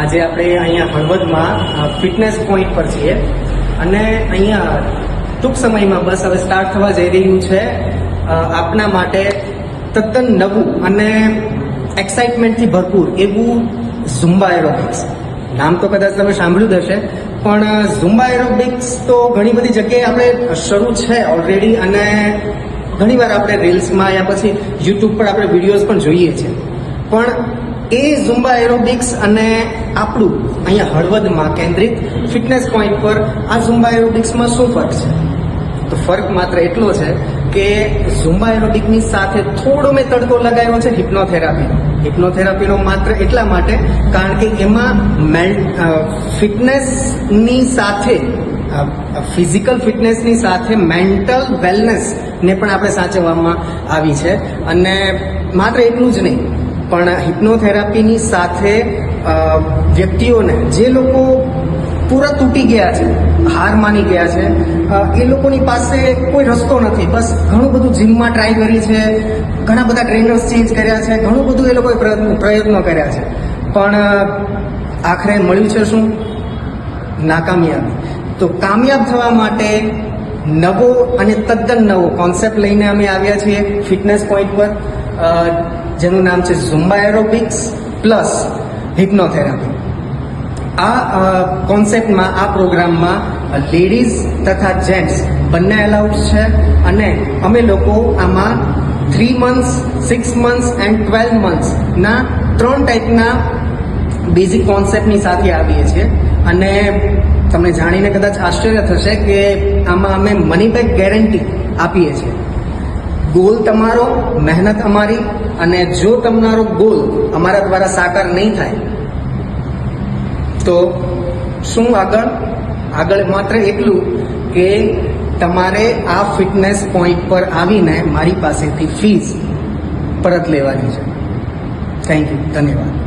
આજે આપણે અહીંયા હળવદમાં ફિટનેસ પોઈન્ટ પર છીએ. અને અહીંયા ટૂંક સમયમાં બસ હવે સ્ટાર્ટ થવા જઈ રહ્યું છે. આપના માટે તદ્દન નવું અને એક્સાઇટમેન્ટથી ભરપૂર એવું ઝુમ્બા એરોબિક્સ નામ તો કદાચ તમે સાંભળ્યું હશે, પણ ઝુમ્બા એરોબિક્સ તો ઘણી બધી જગ્યાએ આપણે શરૂ છે ઓલરેડી અને ઘણીવાર આપણે રીલ્સમાં યા પછી યુટ્યુબ પર આપણે વિડીયોઝ પણ જોઈએ છીએ. પણ એ ઝુમ્બા એરોબિક્સ અને આપણું, અહીંયા હળવદમાં કેન્દ્રિત ફિટનેસ પોઈન્ટ પર આ ઝુમ્બા એરોબિક્સમાં શું ફરક છે? તો ફરક માત્ર એટલો છે કે ઝુમ્બા એરોબિકની સાથે થોડો મેં તડકો લગાવ્યો છે હિપ્નોથેરાપીનો હિપ્નોથેરાપીનો માત્ર એટલા માટે કારણ કે એમાં ફિટનેસની સાથે ફિઝિકલ ફિટનેસની સાથે મેન્ટલ વેલનેસને પણ આપણે સાચવવામાં આવી છે. અને માત્ર એટલું જ નહીં પણ હિપ્નોથેરાપીની સાથે વ્યક્તિઓને જે લોકો પૂરા તૂટી ગયા છે, હાર માની ગયા છે એ લોકોની પાસે કોઈ રસ્તો નથી. બસ ઘણું બધું જીમમાં ટ્રાય કરી છે, ઘણા બધા ટ્રેનર્સ ચેન્જ કર્યા છે, ઘણું બધું એ લોકોએ પ્રયત્ન- કર્યા છે. પણ આખરે મળ્યું છે શું? નાકામયાબી. તો કામયાબ થવા માટે નવો અને તદ્દન નવો કોન્સેપ્ટ લઈને અમે આવ્યા છીએ ફિટનેસ પોઈન્ટ પર. જેનું નામ છે ઝુમ્બા એરોબિક્સ પ્લસ હિપ્નોથેરાપી. આ કોન્સેપ્ટમાં, આ પ્રોગ્રામમાં લેડીઝ તથા જેન્ટ્સ બંને એલાઉડ છે અને અમે લોકો આમાં three months, six months and twelve મંથ્સના ત્રણ ટાઈપના બેઝિક કોન્સેપ્ટની સાથે આવીએ છીએ. અને તમને જાણીને કદાચ આશ્ચર્ય થશે કે આમાં અમે મની બેક ગેરંટી આપીએ છીએ. ગોલ તમારો, મહેનત અમારી અને જો તમારો ગોલ અમારા દ્વારા સાકાર નહીં થાય, તો શું આગળ? આગળ માત્ર એટલું કે તમારે આ ફિટનેસ પોઈન્ટ પર આવીને મારી પાસેથી ફીસ પરત લેવાની છે. થેન્ક યુ ધન્યવાદ.